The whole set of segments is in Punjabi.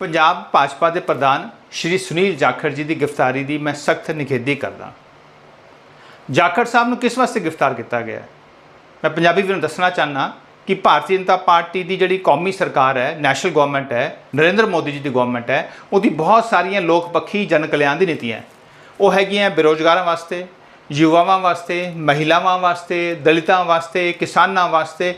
ਪੰਜਾਬ ਭਾਜਪਾ ਦੇ ਪ੍ਰਧਾਨ ਸ਼੍ਰੀ ਸੁਨੀਲ ਜਾਖੜ ਜੀ ਦੀ ਗ੍ਰਿਫਤਾਰੀ ਦੀ ਮੈਂ ਸਖਤ ਨਿਖੇਧੀ ਕਰਦਾ ਜਾਖੜ ਸਾਹਿਬ ਨੂੰ ਕਿਸ ਵਾਸਤੇ ਗ੍ਰਿਫਤਾਰ ਕੀਤਾ ਗਿਆ ਮੈਂ ਪੰਜਾਬੀ ਵੀਰਾਂ ਨੂੰ ਦੱਸਣਾ ਚਾਹਨਾ ਕਿ ਭਾਰਤੀ ਜਨਤਾ ਪਾਰਟੀ ਦੀ ਜਿਹੜੀ ਕੌਮੀ ਸਰਕਾਰ ਹੈ, ਨੈਸ਼ਨਲ ਗਵਰਨਮੈਂਟ ਹੈ, ਨਰਿੰਦਰ ਮੋਦੀ ਜੀ ਦੀ ਗਵਰਨਮੈਂਟ ਹੈ, ਉਹਦੀ ਬਹੁਤ ਸਾਰੀਆਂ ਲੋਕ ਪੱਖੀ ਜਨ ਕਲਿਆਣ ਦੀ ਨੀਤੀਆਂ ਉਹ ਹੈਗੀਆਂ ਬੇਰੋਜ਼ਗਾਰਾਂ ਵਾਸਤੇ, ਯੁਵਾਵਾਂ ਵਾਸਤੇ, ਮਹਿਲਾਵਾਂ ਵਾਸਤੇ, ਦਲਿਤਾਂ ਵਾਸਤੇ, ਕਿਸਾਨਾਂ ਵਾਸਤੇ,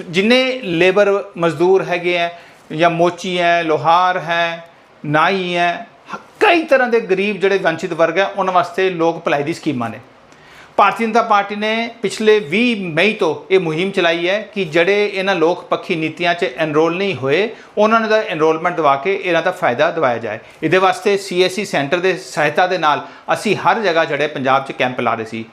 ਜਿੰਨੇ ਲੇਬਰ ਮਜ਼ਦੂਰ ਹੈਗੇ ਹੈ ਜਾਂ ਮੋਚੀ ਹੈ, ਲੋਹਾਰ ਹੈ, ਨਾਈ ਹੈ ਕਈ ਤਰ੍ਹਾਂ ਦੇ ਗਰੀਬ ਜਿਹੜੇ ਵੰਚਿਤ ਵਰਗ ਹੈ, ਉਹਨਾਂ ਵਾਸਤੇ ਲੋਕ ਭਲਾਈ ਦੀ ਸਕੀਮਾਂ ਨੇ। ਭਾਰਤੀ ਜਨਤਾ ਪਾਰਟੀ ਨੇ ਪਿਛਲੇ 20 ਮਈ ਤੋਂ ਇਹ ਮੁਹਿੰਮ ਚਲਾਈ ਹੈ ਕਿ ਜਿਹੜੇ ਇਹਨਾਂ ਲੋਕ ਪੱਖੀ ਨੀਤੀਆਂ 'ਚ ਐਨਰੋਲ ਨਹੀਂ ਹੋਏ, ਉਹਨਾਂ ਨੂੰ ਦਾ ਐਨਰੋਲਮੈਂਟ ਦਵਾ ਕੇ ਇਹਨਾਂ ਦਾ ਫਾਇਦਾ ਦਿਵਾਇਆ ਜਾਏ। ਇਹਦੇ ਵਾਸਤੇ ਸੀਐਸਸੀ ਸੈਂਟਰ ਦੇ ਸਹਾਇਤਾ ਦੇ ਨਾਲ ਅਸੀਂ ਹਰ ਜਗ੍ਹਾ ਜਿਹੜੇ ਪੰਜਾਬ 'ਚ ਕੈਂਪ ਲਾ ਰਹੇ ਸੀ।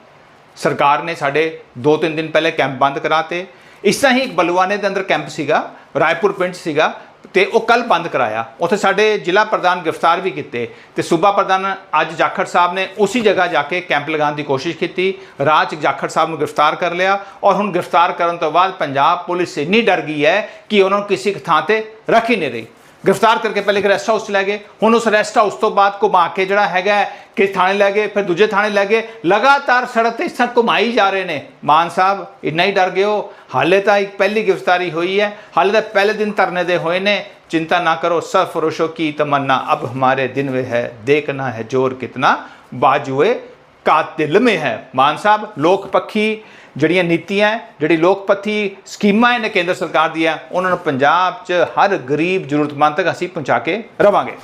ਸਰਕਾਰ ਨੇ ਸਾਡੇ 2-3 ਦਿਨ ਪਹਿਲੇ ਕੈਂਪ ਬੰਦ ਕਰਾਤੇ ਇਸ ਤਰ੍ਹਾਂ ਹੀ ਇੱਕ ਬਲਵਾਨੇ ਦੇ ਅੰਦਰ ਕੈਂਪ ਸੀਗਾ, ਰਾਏਪੁਰ ਪਿੰਡ ਸੀਗਾ, ਤੇ ਉਹ ਕੱਲ ਬੰਦ ਕਰਾਇਆ। ਉੱਥੇ ਸਾਡੇ ਜ਼ਿਲ੍ਹਾ ਪ੍ਰਧਾਨ ਗ੍ਰਿਫਤਾਰ ਵੀ ਕੀਤੇ ਤੇ ਸੂਬਾ ਪ੍ਰਧਾਨ ਅੱਜ ਜਾਖੜ ਸਾਹਿਬ ਨੇ ਉਸੇ ਜਗ੍ਹਾ ਜਾ ਕੇ ਕੈਂਪ ਲਗਾਉਣ ਦੀ ਕੋਸ਼ਿਸ਼ ਕੀਤੀ। ਰਾਜ 'ਚ ਜਾਖੜ ਸਾਹਿਬ ਨੂੰ ਗ੍ਰਿਫਤਾਰ ਕਰ ਲਿਆ ਔਰ ਹੁਣ ਗ੍ਰਿਫਤਾਰ ਕਰਨ ਤੋਂ ਬਾਅਦ ਪੰਜਾਬ ਪੁਲਿਸ ਇੰਨੀ ਡਰ ਗਈ ਹੈ ਕਿ ਉਹਨਾਂ ਨੂੰ ਕਿਸੇ ਥਾਂ ਤੇ ਰੱਖ ਹੀ ਨਹੀਂ ਰਹੀ। ਗ੍ਰਿਫਤਾਰ ਕਰਕੇ ਪਹਿਲੇ ਇੱਕ ਰੈਸਟ ਹਾਊਸ 'ਚ ਲੈ ਗਏ ਹੁਣ ਉਸ ਰੈਸਟ ਹਾਊਸ ਤੋਂ ਬਾਅਦ ਘੁਮਾ ਕੇ ਜਿਹੜਾ ਹੈਗਾ ਹੈ ਕਿ ਥਾਣੇ ਲੈ ਗਏ ਫਿਰ ਦੂਜੇ ਥਾਣੇ ਲੈ ਗਏ ਲਗਾਤਾਰ ਸੜਕ ਤੇ ਇਸ ਤਰ੍ਹਾਂ ਘੁਮਾਈ ਜਾ ਰਹੇ ਨੇ ਮਾਨ ਸਾਹਿਬ ਇੰਨਾ ਹੀ ਡਰ ਗਏ ਹੋ ਹਾਲੇ ਤਾਂ ਇੱਕ ਪਹਿਲੀ ਗ੍ਰਿਫਤਾਰੀ ਹੋਈ ਹੈ ਹਾਲੇ ਤਾਂ ਪਹਿਲੇ ਦਿਨ ਧਰਨੇ ਦੇ ਹੋਏ ਨੇ चिंता ना करो सरफरोशों की तमन्ना अब हमारे दिन में है देखना है जोर कितना बाजुए ਕਾਤਿਲ में ਹੈ। ਮਾਨ ਸਾਹਿਬ, ਲੋਕ ਪੱਖੀ ਜਿਹੜੀਆਂ ਨੀਤੀਆਂ, ਜਿਹੜੀ ਲੋਕ ਪੱਖੀ ਸਕੀਮਾਂ ਹੈ ਨੇ ਕੇਂਦਰ ਸਰਕਾਰ ਦੀਆਂ, ਉਹਨਾਂ ਨੂੰ ਪੰਜਾਬ 'ਚ ਹਰ ਗਰੀਬ ਜ਼ਰੂਰਤਮੰਦ ਤੱਕ ਅਸੀਂ ਪਹੁੰਚਾ ਕੇ ਰਵਾਂਗੇ।